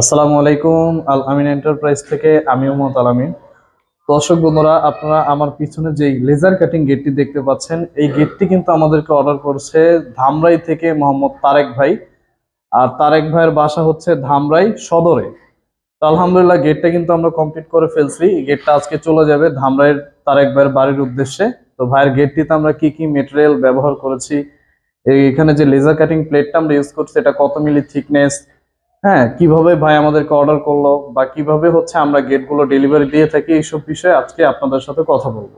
আসসালামু আলাইকুম, আল আমিন এন্টারপ্রাইজ থেকে আমি মোহাম্মদ আল আমিন। দর্শক বন্ধুরা, আপনারা আমার পিছনে যে লেজার কাটিং গেটটি দেখতে পাচ্ছেন, এই গেটটি কিন্তু আমাদেরকে অর্ডার করছে ধামরাই থেকে মোহাম্মদ তারেক ভাই। আর তারেক ভাইয়ের বাসা হচ্ছে ধামরাই সদরে। তো আলহামদুলিল্লাহ গেটটা কিন্তু আমরা কমপ্লিট করে ফেলছি। এই গেটটা আজকে চলে যাবে ধামরাইয়ের তারেক ভাইয়ের বাড়ির উদ্দেশ্যে। তো ভাইয়ের গেটটিতে আমরা কি কি মেটেরিয়াল ব্যবহার করেছি এখানে যে লেজার কাটিং প্লেটটা আমরা ইউজ করছি এটা কত মিলি থিকনেস হ্যাঁ কীভাবে ভাই আমাদেরকে অর্ডার করল বা কীভাবে হচ্ছে আমরা গেটগুলো ডেলিভারি দিয়ে থাকি এইসব বিষয়ে আজকে আপনাদের সাথে কথা বলব।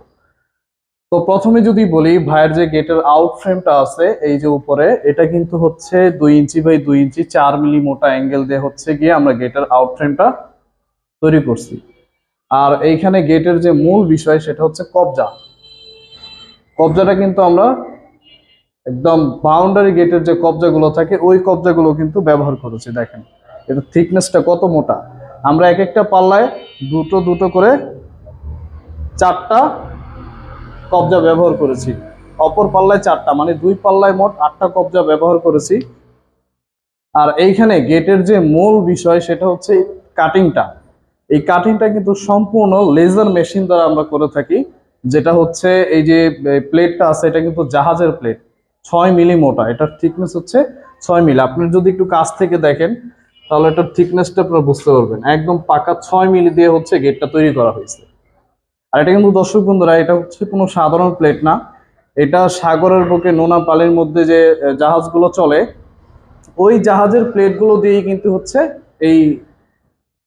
তো প্রথমে যদি বলি, ভাইয়ের যে গেটের আউট ফ্রেমটা আছে, এই যে উপরে, এটা কিন্তু হচ্ছে দুই ইঞ্চি বাই দুই ইঞ্চি চার মিলি মোটা অ্যাঙ্গেল দিয়ে হচ্ছে গিয়ে আমরা গেটের আউট ফ্রেমটা তৈরি করছি। আর এইখানে গেটের যে মূল বিষয়, সেটা হচ্ছে কবজা। কবজাটা কিন্তু আমরা একদম বাউন্ডারি গেটের যে কবজাগুলো থাকে, ওই কবজাগুলো কিন্তু ব্যবহার করেছি, দেখেন। এটা থিকনেসটা কত মোটা? আমরা এক একটা পাল্লায় দুটো দুটো করে চারটা কবজা ব্যবহার করেছি। অপর পাল্লায় চারটা মানে দুই পাল্লায় মোট আটটা কবজা ব্যবহার করেছি। আর এইখানে গেটের যে মূল বিষয় সেটা হচ্ছে কাটিংটা এই কাটিংটা কিন্তু সম্পূর্ণ লেজার মেশিন দ্বারা আমরা করে থাকি, যেটা হচ্ছে এই যে প্লেটটা আছে, এটা কিন্তু জাহাজের প্লেট ছয় মিলি মোটা, এটার থিকনেস হচ্ছে ছয় মিলি। আপনি যদি একটু কাছ থেকে দেখেন, তাহলে এটার থিকনেসটা আপনারা বুঝতে পারবেন। একদম পাকা ছয় মিলি দিয়ে হচ্ছে গেটটা তৈরি করা হয়েছে। আর এটা কিন্তু দর্শক বন্ধুরা, এটা হচ্ছে কোনো সাধারণ প্লেট না। এটা সাগরের বুকে, নোনা পালের মধ্যে যে জাহাজগুলো চলে, ওই জাহাজের প্লেটগুলো দিয়েই কিন্তু হচ্ছে এই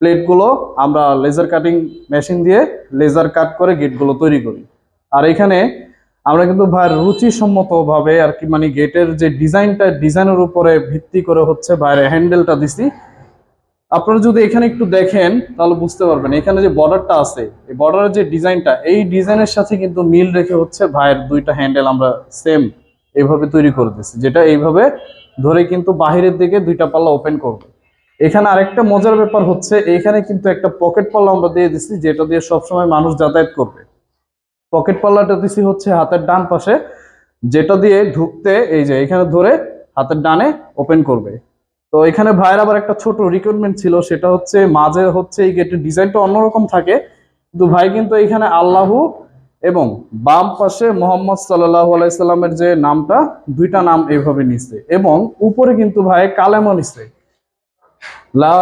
প্লেটগুলো আমরা লেজার কাটিং মেশিন দিয়ে লেজার কাট করে গেটগুলো তৈরি করি। আর এখানে আমরা কিন্তু ভাইয়ের রুচিসম্মত ভাবে আর কি মানে গেটের যে ডিজাইনটা, ডিজাইনের উপরে ভিত্তি করে হচ্ছে বাইরে হ্যান্ডেলটা দিছি। আপনারা যদি এখানে একটু দেখেন, তাহলে বুঝতে পারবেন, এখানে যে বর্ডারটা আছে, এই বর্ডারের যে ডিজাইনটা, এই ডিজাইনের সাথে কিন্তু মিল রেখে হচ্ছে ভাইয়ের দুইটা হ্যান্ডেল আমরা সেম এইভাবে তৈরি করে দিচ্ছি যেটা এইভাবে ধরে কিন্তু বাহিরের দিকে দুইটা পাল্লা ওপেন করবে। এখানে আরেকটা মজার ব্যাপার হচ্ছে, এখানে কিন্তু একটা পকেট পাল্লা আমরা দিয়ে দিচ্ছি যেটা দিয়ে সবসময় মানুষ যাতায়াত করবে। পকেট পাল্লাটা দিছি হচ্ছে হাতের ডান পাশে, যেটা দিয়ে ঢুকতে এই যে এখানে ধরে হাতের ডানে ওপেন করবে। তো এখানে ভাইয়ের আবার একটা ছোট রিকোয়ারমেন্ট ছিল, সেটা হচ্ছে মাঝে হচ্ছে এই গেটের ডিজাইনটা অন্যরকম থাকে, কিন্তু ভাই কিন্তু এখানে আল্লাহু এবং বাম পাশে মোহাম্মদ সাল্লাহ আলাইসাল্লামের যে নামটা, দুইটা নাম এইভাবে নিচ্ছে এবং উপরে কিন্তু ভাই কালেমা নিচ্ছে লা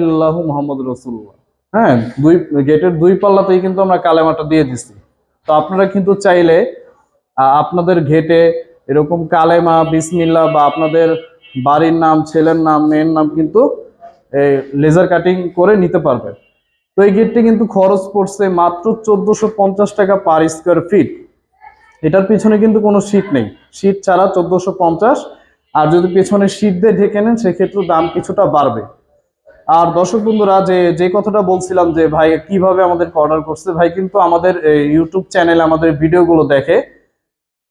ইল্লাহু মোহাম্মদ রসুল্লাহ হ্যাঁ দুই গেটের দুই পাল্লাতেই কিন্তু আমরা কালেমাটা দিয়ে দিছি। তো আপনারা কিন্তু চাইলে আপনাদের ঘেটে এরকম কালেমা বিসমিল্লা বা আপনাদের বাড়ির নাম, ছেলের নাম, মেয়ের নাম কিন্তু লেজার কাটিং করে নিতে পারবেন। তো এই গেটটি কিন্তু খরচ পড়ছে মাত্র চোদ্দশো পঞ্চাশ টাকা পার স্কোয়ার ফিট এটার পিছনে কিন্তু কোনো শীট নেই। শীট ছাড়া চোদ্দশো পঞ্চাশ। আর যদি পেছনে শীট দিয়ে ঢেকে নেন, সেক্ষেত্রে দাম কিছুটা বাড়বে। আর দর্শক বন্ধুরা, যে যে কথাটা বলছিলাম যে, ভাই কীভাবে আমাদেরকে অর্ডার করছে, ভাই কিন্তু আমাদের ইউটিউব চ্যানেলে আমাদের ভিডিওগুলো দেখে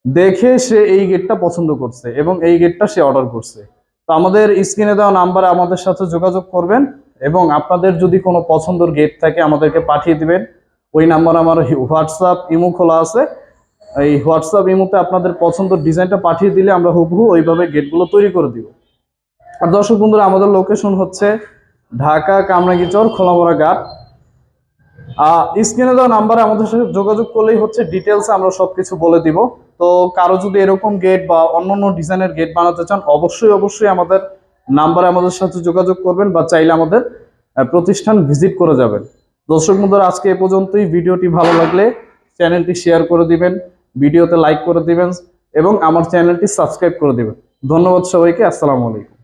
দেখে সে এই গেটটা পছন্দ করছে এবং এই গেটটা সে অর্ডার করছে। তো আমাদের স্ক্রিনে দেওয়া নাম্বারে আমাদের সাথে যোগাযোগ করবেন এবং আপনাদের যদি কোনো পছন্দের গেট থাকে আমাদেরকে পাঠিয়ে দিবেন। ওই নাম্বার আমার হোয়াটসঅ্যাপ ইমো খোলা আছে। এই হোয়াটসঅ্যাপ ইমোতে আপনাদের পছন্দের ডিজাইনটা পাঠিয়ে দিলে আমরা হুবহু ওইভাবে গেটগুলো তৈরি করে দিব। আর দর্শক বন্ধুরা, আমাদের লোকেশন হচ্ছে ঢাকা কামরাঙ্গিচর খোলামোড়া ঘাট। স্ক্রিনে দেওয়া নাম্বারে আমাদের সাথে যোগাযোগ করলেই হচ্ছে ডিটেলস আমরা সব কিছু বলে দিব। তো কারও যদি এরকম গেট বা অন্য অন্য ডিজাইনের গেট বানাতে চান, অবশ্যই অবশ্যই আমাদের নাম্বারে আমাদের সাথে যোগাযোগ করবেন বা চাইলে আমাদের প্রতিষ্ঠান ভিজিট করে যাবেন। দর্শক বন্ধুরা, আজকে এ পর্যন্তই। ভিডিওটি ভালো লাগলে চ্যানেলটি শেয়ার করে দিবেন, ভিডিওতে লাইক করে দিবেন এবং আমার চ্যানেলটি সাবস্ক্রাইব করে দিবেন। ধন্যবাদ সবাইকে, আসসালামু আলাইকুম।